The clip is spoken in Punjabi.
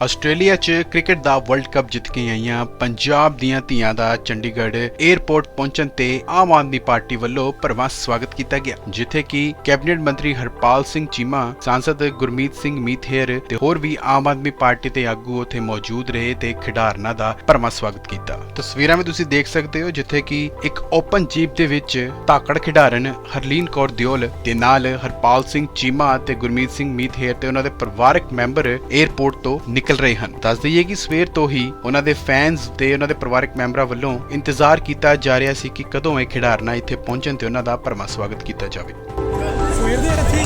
ਆਸਟ੍ਰੇਲੀਆ 'ਚ ਕ੍ਰਿਕਟ ਦਾ ਵਰਲਡ ਕੱਪ ਜਿੱਤ ਕੇ ਆਈਆਂ ਪੰਜਾਬ ਦੀਆਂ ਧੀਆਂ ਦਾ ਚੰਡੀਗੜ੍ਹ 에ਅਰਪੋਰਟ ਪਹੁੰਚਣ ਤੇ ਆਮ ਆਦਮੀ ਪਾਰਟੀ ਵੱਲੋਂ ਭਰਵਾਂ ਸਵਾਗਤ ਕੀਤਾ ਗਿਆ, ਜਿੱਥੇ ਕਿ ਕੈਬਨਿਟ ਮੰਤਰੀ ਹਰਪਾਲ ਸਿੰਘ ਚੀਮਾ, ਸਾਂਸਦ ਗੁਰਮੀਤ ਸਿੰਘ ਮੀਥੇਰ ਤੇ ਹੋਰ ਵੀ ਆਮ ਆਦਮੀ ਪਾਰਟੀ ਦੇ ਆਗੂ ਉੱਥੇ ਮੌਜੂਦ ਰਹੇ ਤੇ ਖਿਡਾਰਨਾਂ ਦਾ ਭਰਵਾਂ ਸਵਾਗਤ ਕੀਤਾ। ਤਸਵੀਰਾਂ ਵਿੱਚ ਤੁਸੀਂ ਦੇਖ ਸਕਦੇ ਹੋ, ਜਿੱਥੇ ਕਿ ਇੱਕ ਓਪਨ ਜੀਪ ਦੇ ਵਿੱਚ ਧਾਕੜ ਖਿਡਾਰਨ ਹਰਲੀਨ ਕੌਰ ਦਿਓਲ ਦੇ ਨਾਲ ਹਰਪਾਲ ਸਿੰਘ ਚੀਮਾ ਤੇ ਗੁਰਮੀਤ ਸਿੰਘ ਮੀਥੇਰ ਤੇ ਉਹਨਾਂ ਦੇ ਪਰਿਵਾਰਕ ਮੈਂਬਰ 에ਅਰਪੋਰਟ ਤੋਂ ਨਿਕਲ ਰਹੇ ਹਨ। ਦੱਸ ਦਈਏ ਕਿ ਸਵੇਰ ਤੋਂ ਹੀ ਉਹਨਾਂ ਦੇ ਫੈਨਸ ਤੇ ਉਹਨਾਂ ਦੇ ਪਰਿਵਾਰਕ ਮੈਂਬਰਾਂ ਵੱਲੋਂ ਇੰਤਜ਼ਾਰ ਕੀਤਾ ਜਾ ਰਿਹਾ ਸੀ ਕਿ ਕਦੋਂ ਇਹ ਖਿਡਾਰਨਾ ਇੱਥੇ ਪਹੁੰਚਣ ਤੇ ਉਹਨਾਂ ਦਾ ਭਰਵਾਂ ਸਵਾਗਤ ਕੀਤਾ ਜਾਵੇ। ਸਵੇਰ ਦੇ ਇੱਥੇ